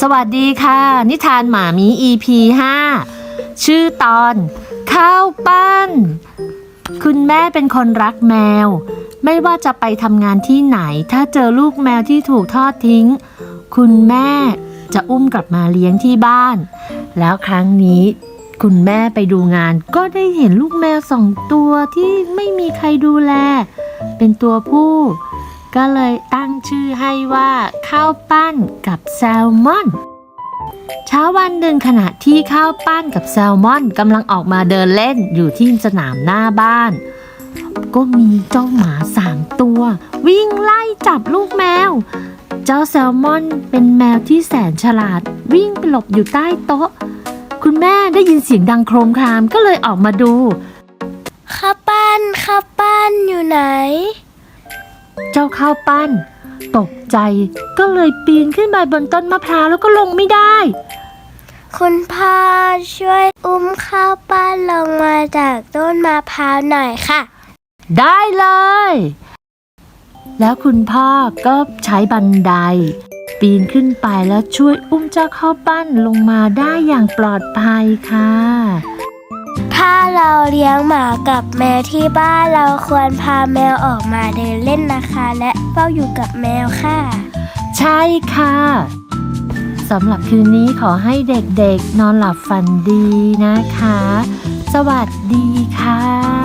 สวัสดีค่ะ นิทานหมามี EP 5 ชื่อตอน ข้าวปั้น คุณแม่เป็นคนรักแมว ไม่ว่าจะไปทำงานที่ไหน ถ้าเจอลูกแมวที่ถูกทอดทิ้ง คุณแม่จะอุ้มกลับมาเลี้ยงที่บ้าน แล้วครั้งนี้คุณแม่ไปดูงาน ก็ได้เห็นลูกแมวสองตัวที่ไม่มีใครดูแล เป็นตัวผู้ ก็เลยตั้งชื่อให้ว่าข้าวปั้นกับแซลมอน เช้าวันหนึ่งขณะที่ข้าวปั้นกับแซลมอนกำลังออกมาเดินเล่นอยู่ที่สนามหน้าบ้าน ก็มีเจ้าหมาสามตัว วิ่งไล่จับลูกแมว เจ้าแซลมอนเป็นแมวที่แสนฉลาด วิ่งไปหลบอยู่ใต้โต๊ะ คุณแม่ได้ยินเสียงดังโครมครามก็เลยออกมาดูข้าวปั้นข้าวปั้นอยู่ไหน เจ้าข้าวปั้น ตกใจก็เลยปีนขึ้นไปบนต้นมะพร้าวแล้วก็ลงไม่ได้ คุณพ่อช่วยอุ้มข้าวปั้นลงมาจากต้นมะพร้าวหน่อยค่ะ ได้เลย แล้วคุณพ่อก็ใช้บันได ปีนขึ้นไปแล้วช่วยอุ้มเจ้าข้าวปั้นลงมาได้อย่างปลอดภัยค่ะ ถ้าเราเลี้ยงหมากับแมวที่บ้านเราควรพาแมวออกมาเดินเล่นนะคะ และเฝ้าอยู่กับแมวค่ะ ใช่ค่ะสำหรับคืนนี้ขอให้เด็กๆ นอนหลับฝันดีนะคะ สวัสดีค่ะ